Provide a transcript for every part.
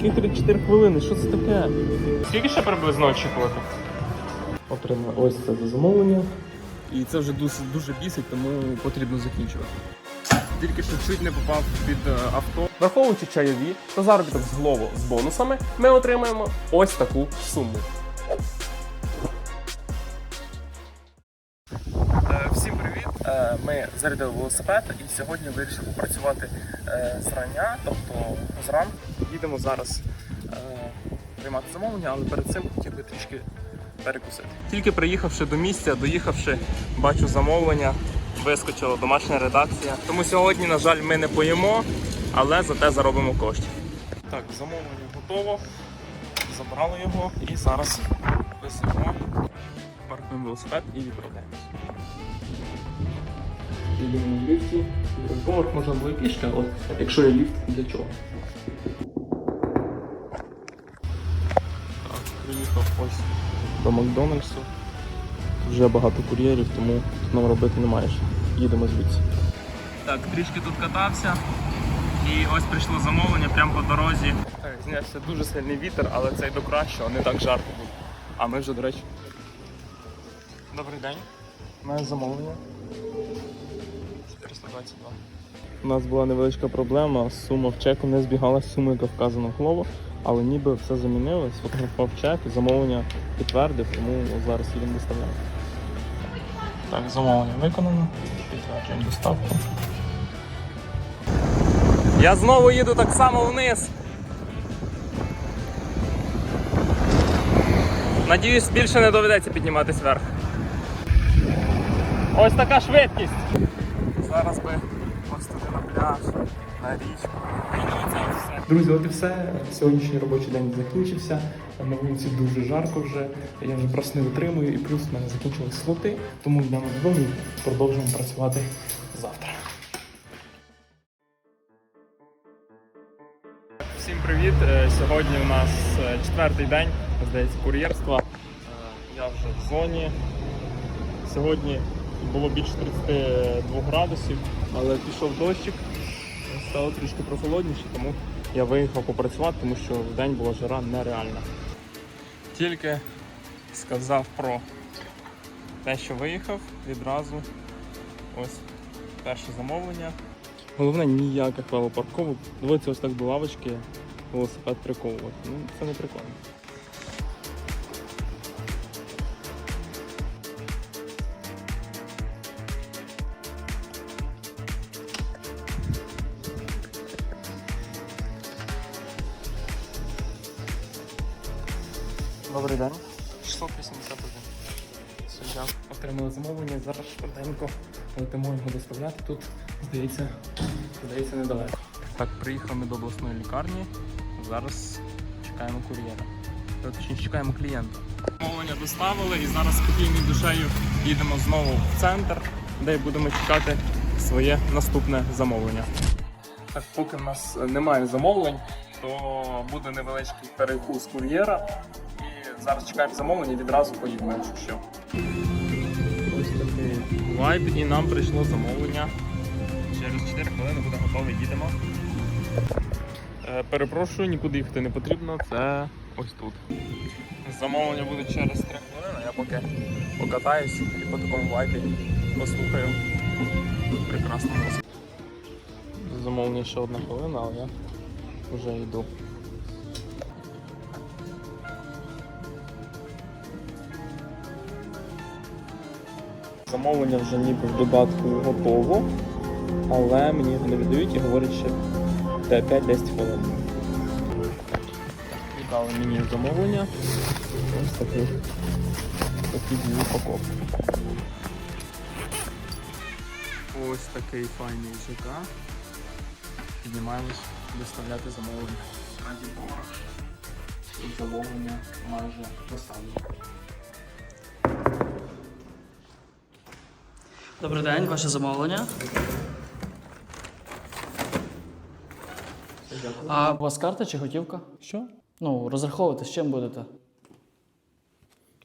Які 3-4 хвилини, що це таке? Скільки ще приблизно очікувати? Отримали ось це за замовлення. І це вже дуже, дуже бісить, тому потрібно закінчувати. Тільки що чуть не попав під е, авто. Враховуючи чайові та заробіток з голову з бонусами, ми отримаємо ось таку суму. Е, Всім привіт! Е, Ми зарядили велосипед і сьогодні вирішили попрацювати е, зрання, тобто зранку. Їдемо зараз е, приймати замовлення, але перед цим хотів би трішки перекусити. Тільки приїхавши до місця, доїхавши, бачу замовлення, вискочила домашня редакція. Тому сьогодні, на жаль, ми не поїмо, але зате заробимо коштів. Так, замовлення готово. Забрали його і зараз висимо, паркуємо велосипед і відправляємось. Їдемо в ліфті. Поверх можна було і пішки, а от якщо є ліфт, для чого? Приїхав ось до Макдональдсу. Вже багато кур'єрів, тому тут нам робити немає що. Їдемо звідси. Так, трішки тут катався. І ось прийшло замовлення прямо по дорозі. Знявся дуже сильний вітер, але це й до кращого, не так жарко буде. А ми вже, до речі. Добрий день. У мене замовлення. 422. У нас була невеличка проблема, сума в чеку не збігалася з сумою, яка вказана в голову, але ніби все замінили, сфотографував чек, замовлення підтвердив, тому зараз їдемо доставляти. Так, замовлення виконано, підтверджуємо доставку. Я знову їду так само вниз. Надіюсь, більше не доведеться підніматись вверх. Ось така швидкість. Зараз би ось туди на пляж, Друзі, от і все. Сьогоднішній робочий день закінчився. На вулиці дуже жарко вже. Я вже просто не витримую, і плюс в мене закінчились слоти, тому йдемо додому і продовжуємо працювати завтра. Всім привіт! Е, Сьогодні у нас е, четвертий день, здається, кур'єрства. Е, Я вже в зоні. Сьогодні було більше 32 градусів, але пішов дощик, стало трішки прохолодніше, тому я виїхав попрацювати, тому що в день була жара нереальна. Тільки сказав про те, що виїхав, відразу ось перше замовлення. Головне ніяких велопарковок. Доводиться ось так до лавочки велосипед приковувати. Ну, це не прикольно. Зараз швиденько летимо його доставляти. Тут, здається, здається, недалеко. Так, приїхали ми до обласної лікарні. Зараз чекаємо кур'єра. Е, Точніше, чекаємо клієнта. Замовлення доставили і зараз спокійною душею їдемо знову в центр, де будемо чекати своє наступне замовлення. Так, поки в нас немає замовлень, то буде невеличкий перекус кур'єра. І зараз чекаємо замовлення і відразу поїдемо, якщо що. Вайб, і нам прийшло замовлення. Через 4 хвилини буде готове, їдемо. Е, Перепрошую, нікуди їхати не потрібно, це ось тут. Замовлення буде через 3 хвилини, я поки покатаюсь і по такому вайбі послухаю прекрасну музику. Замовлення ще одна хвилина, але я вже йду. Замовлення вже ніби в додатку готово, але мені його не віддають і говорять, що 5-10 хвилин. Віддали мені замовлення. Ось такі дві упаковки. Ось такий файний ЖК. Піднімаємось доставляти замовлення. Раді. І замовлення майже доставлено. Добрий день, ваше замовлення. А у вас карта чи готівка? Що? Ну, розраховувати з чим будете?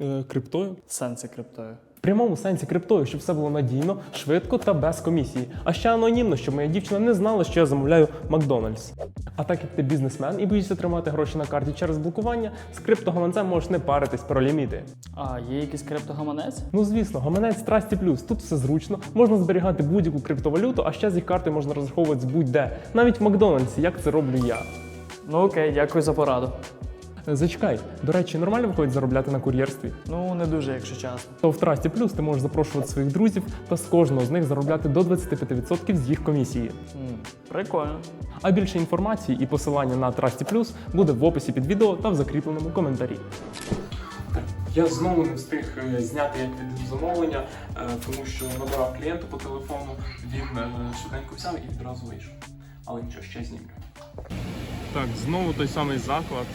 Е, криптою? Сенси криптою. В прямому сенсі криптою, щоб все було надійно, швидко та без комісії. А ще анонімно, щоб моя дівчина не знала, що я замовляю Макдональдс. А так як ти бізнесмен і боїшся тримати гроші на карті через блокування, з криптогаманцем можеш не паритись про ліміти. А є якийсь криптогаманець? Ну звісно, гаманець Трасті Плюс. Тут все зручно, можна зберігати будь-яку криптовалюту, а ще з їх карти можна розраховувати будь-де, навіть в Макдональдсі, як це роблю я. Ну окей, дякую за пораду. Зачекай, до речі, нормально виходить заробляти на кур'єрстві. Ну, не дуже, якщо чесно. То в Трасті Плюс ти можеш запрошувати своїх друзів та з кожного з них заробляти до 25% з їх комісії. М, прикольно. А більше інформації і посилання на Трасті Плюс буде в описі під відео та в закріпленому коментарі. Я знову не встиг е, зняти як від замовлення, е, тому що набирав клієнта по телефону, він е, швиденько взяв і відразу вийшов. Але нічого, ще знімлю. Так, знову той самий заклад.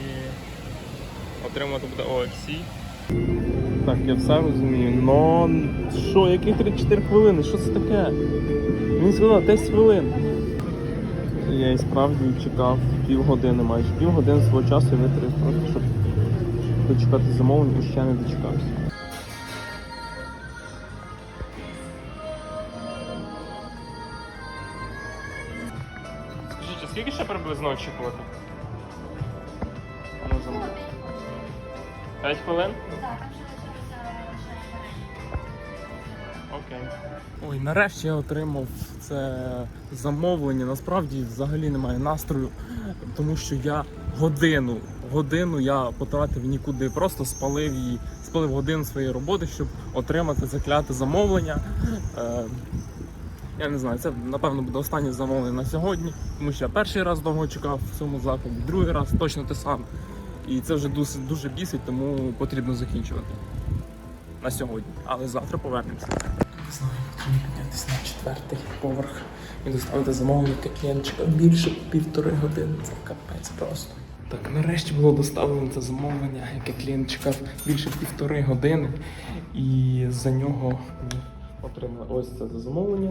І отримати буде OXC. Так, я все розумію. Но що, яких 34 хвилини? Що це таке? Він сказав 10 хвилин. Я і справді чекав півгодини майже. Півгодини свого часу я витратив просто, щоб дочекати замовлення і ще не дочекався. Скажіть, а скільки ще приблизно очікувати? Замов. 5 хвилин? Окей. Ой, нарешті я отримав це замовлення. Насправді взагалі немає настрою, тому що я годину, годину я потратив нікуди, просто спалив її, спалив годину своєї роботи, щоб отримати закляте замовлення. Е, я не знаю, це напевно буде останнє замовлення на сьогодні, тому що я перший раз довго чекав в цьому закладі, другий раз точно те саме. І це вже дуже, дуже бісить, тому потрібно закінчувати на сьогодні. Але завтра повернемося. Не знаю, потрібно піднятися на четвертий поверх і доставити замовлення клієнтчика більше півтори години. Це капець просто. Так, нарешті було доставлено це замовлення, яке клієнт чекав більше півтори години. І за нього отримали ось це за замовлення.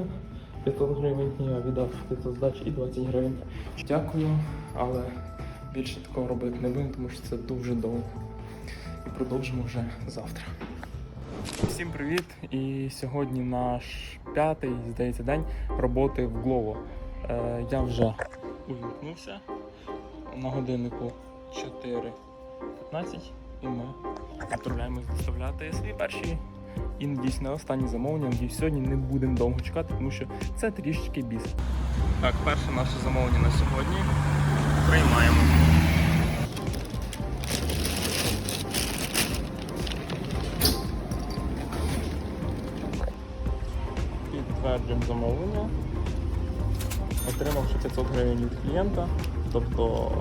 500 гривень я віддав 500 здачі і 20 гривень. Дякую, але більше такого робити не будемо, тому що це дуже довго. І продовжимо вже завтра. Всім привіт! І сьогодні наш п'ятий, здається, день роботи в Glovo. Е, я вже увімкнувся на годиннику 4.15 і ми відправляємось доставляти свої перші і надіюсь на останні замовлення. Надіюсь, сьогодні не будемо довго чекати, тому що це трішечки біс. Так, перше наше замовлення на сьогодні. 500 гривень від клієнта, тобто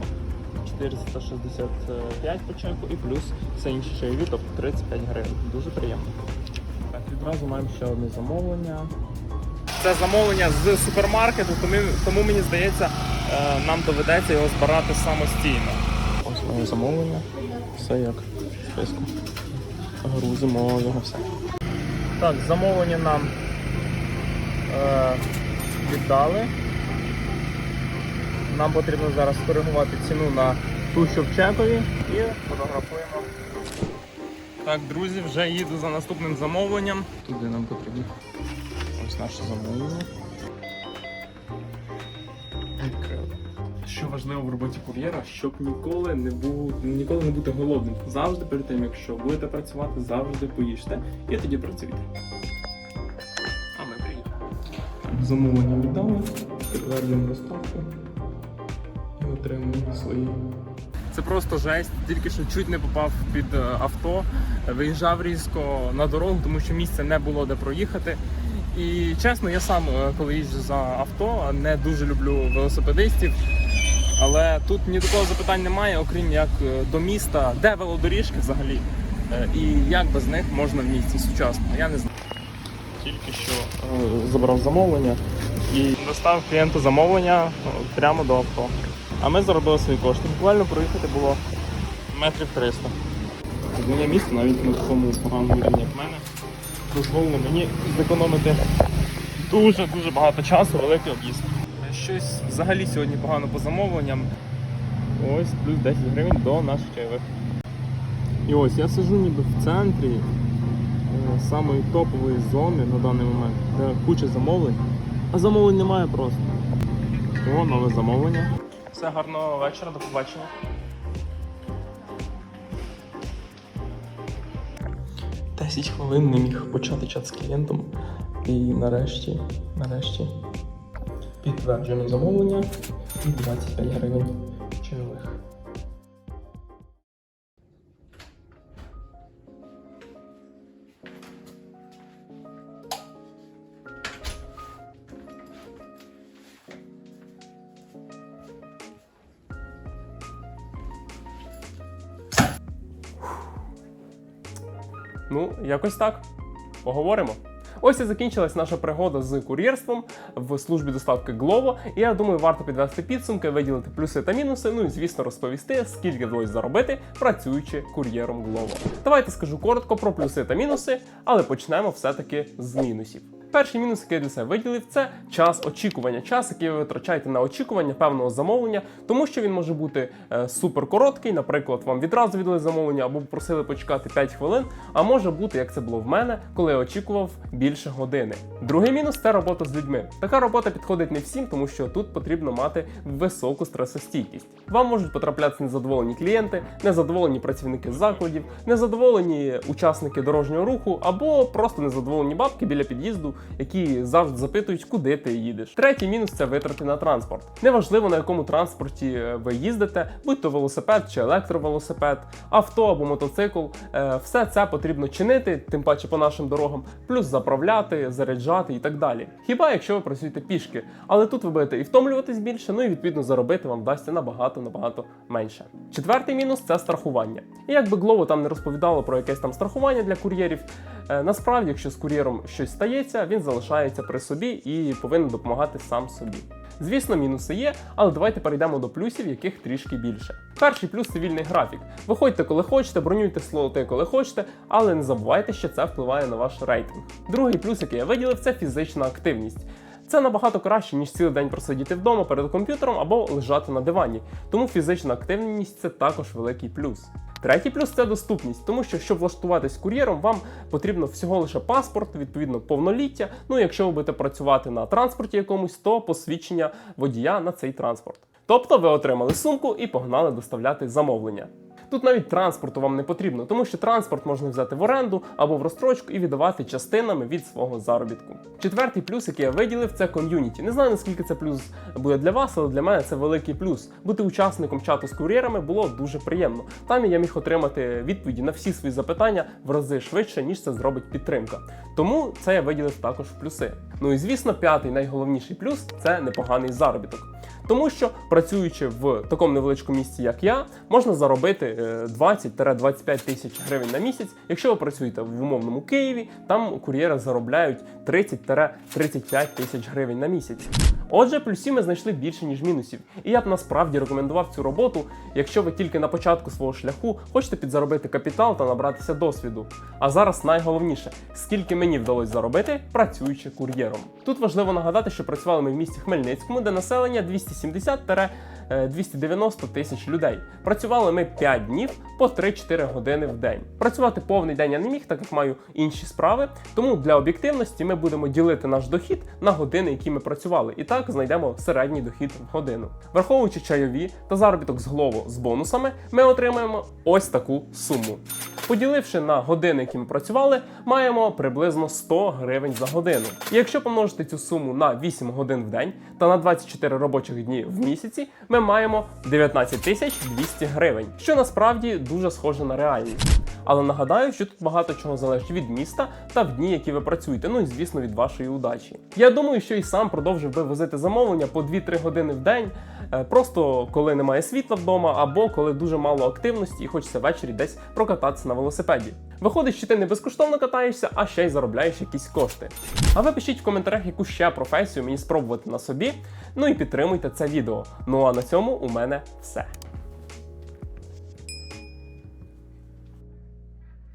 465 по чеку і плюс все інші чайові, тобто 35 гривень. Дуже приємно. Так, відразу маємо ще одне замовлення. Це замовлення з супермаркету, тому, тому мені здається, е, нам доведеться його збирати самостійно. Ось моє замовлення. Все як в списку. Грузимо його все. Так, замовлення нам е, віддали. Нам потрібно зараз скоригувати ціну на ту, що в чекові, і фотографуємо. Так, друзі, вже їду за наступним замовленням. Туди нам потрібно. Ось наше замовлення. Відкрили. Що важливо в роботі кур'єра, щоб ніколи не бу... ніколи не бути голодним. Завжди перед тим, якщо будете працювати, завжди поїжте і тоді працюйте. А ми приїхали. Замовлення віддали, підтверджуємо доставку і свої. Це просто жесть, тільки що чуть не попав під е, авто, виїжджав різко на дорогу, тому що місця не було де проїхати. І чесно, я сам, е, коли їжджу за авто, не дуже люблю велосипедистів. Але тут ні до кого запитань немає, окрім як е, до міста, де велодоріжки взагалі, і як без них можна в місті сучасно. Я не знаю. Тільки що забрав замовлення і достав клієнту замовлення прямо до авто. А ми заробили свої кошти. Буквально проїхати було метрів 300. Моє місто навіть на такому поганому рівні, як в мене, дозволило мені зекономити дуже-дуже багато часу, великий об'їзд. Щось взагалі сьогодні погано по замовленням. Ось плюс 10 гривень до наших чайових. І ось я сижу ніби в центрі, е, самої топової зони на даний момент, де куча замовлень, а замовлень немає просто. О, нове замовлення. Все гарного вечора, до побачення. Десять хвилин не міг почати чат з клієнтом. І нарешті, нарешті підтверджено замовлення і 25 гривень Ну, якось так. Поговоримо. Ось і закінчилась наша пригода з кур'єрством в службі доставки Glovo. І я думаю, варто підвести підсумки, виділити плюси та мінуси. Ну і звісно, розповісти, скільки вдалося заробити, працюючи кур'єром Glovo. Давайте скажу коротко про плюси та мінуси, але почнемо все-таки з мінусів. Перший мінус, який я для себе виділив, це час очікування, час, який ви витрачаєте на очікування певного замовлення, тому що він може бути е, супер короткий. Наприклад, вам відразу віддали замовлення або попросили почекати 5 хвилин. А може бути, як це було в мене, коли я очікував більше години. Другий мінус це робота з людьми. Така робота підходить не всім, тому що тут потрібно мати високу стресостійкість. Вам можуть потраплятися незадоволені клієнти, незадоволені працівники закладів, незадоволені учасники дорожнього руху або просто незадоволені бабки біля під'їзду, які завжди запитують, куди ти їдеш. Третій мінус це витрати на транспорт. Неважливо на якому транспорті е, ви їздите, будь то велосипед чи електровелосипед, авто або мотоцикл. е, Все це потрібно чинити, тим паче по нашим дорогам, плюс заправляти, заряджати і так далі. Хіба якщо ви працюєте пішки, але тут ви будете і втомлюватись більше, ну і відповідно заробити вам вдасться набагато набагато менше. Четвертий мінус це страхування. І якби Glovo там не розповідало про якесь там страхування для кур'єрів, насправді, якщо з кур'єром щось стається, він залишається при собі і повинен допомагати сам собі. Звісно, мінуси є, але давайте перейдемо до плюсів, яких трішки більше. Перший плюс цивільний графік. Виходьте, коли хочете, бронюйте слоти, коли хочете, але не забувайте, що це впливає на ваш рейтинг. Другий плюс, який я виділив, це фізична активність. Це набагато краще, ніж цілий день просидіти вдома перед комп'ютером або лежати на дивані. Тому фізична активність це також великий плюс. Третій плюс це доступність, тому що щоб влаштуватись кур'єром, вам потрібно всього лише паспорт, відповідно повноліття. Ну якщо ви будете працювати на транспорті якомусь, то посвідчення водія на цей транспорт. Тобто ви отримали сумку і погнали доставляти замовлення. Тут навіть транспорту вам не потрібно, тому що транспорт можна взяти в оренду або в розстрочку і віддавати частинами від свого заробітку. Четвертий плюс, який я виділив, це ком'юніті. Не знаю наскільки це плюс буде для вас, але для мене це великий плюс. Бути учасником чату з кур'єрами було дуже приємно. Там я міг отримати відповіді на всі свої запитання в рази швидше, ніж це зробить підтримка. Тому це я виділив також в плюси. Ну і звісно, п'ятий найголовніший плюс це непоганий заробіток. Тому що працюючи в такому невеличкому місці, як я, можна заробити 20-25 тисяч гривень на місяць. Якщо ви працюєте в умовному Києві, там кур'єри заробляють 30-35 тисяч гривень на місяць. Отже, плюсів ми знайшли більше ніж мінусів, і я б насправді рекомендував цю роботу, якщо ви тільки на початку свого шляху хочете підзаробити капітал та набратися досвіду. А зараз найголовніше, скільки мені вдалося заробити, працюючи кур'єром. Тут важливо нагадати, що працювали ми в місті Хмельницькому, де населення 270-290 тисяч людей. Працювали ми 5 днів по 3-4 години в день. Працювати повний день я не міг, так як маю інші справи. Тому для об'єктивності ми будемо ділити наш дохід на години, які ми працювали. І так знайдемо середній дохід в годину. Враховуючи чайові та заробіток з голову з бонусами, ми отримаємо ось таку суму. Поділивши на години, які ми працювали, маємо приблизно 100 гривень за годину. І якщо помножити цю суму на 8 годин в день та на 24 робочих дні в місяці, ми маємо 19 тисяч 200 гривень, що насправді дуже схоже на реальність. Але нагадаю, що тут багато чого залежить від міста та в дні, які ви працюєте, ну і звісно від вашої удачі. Я думаю, що і сам продовжив би возити замовлення по 2-3 години в день, е, просто коли немає світла вдома, або коли дуже мало активності і хочеться ввечері десь прокататися на велосипеді. Виходить, що ти не безкоштовно катаєшся, а ще й заробляєш якісь кошти. А ви пишіть в коментарях, яку ще професію мені спробувати на собі. Ну і підтримуйте це відео. Ну а на цьому у мене все.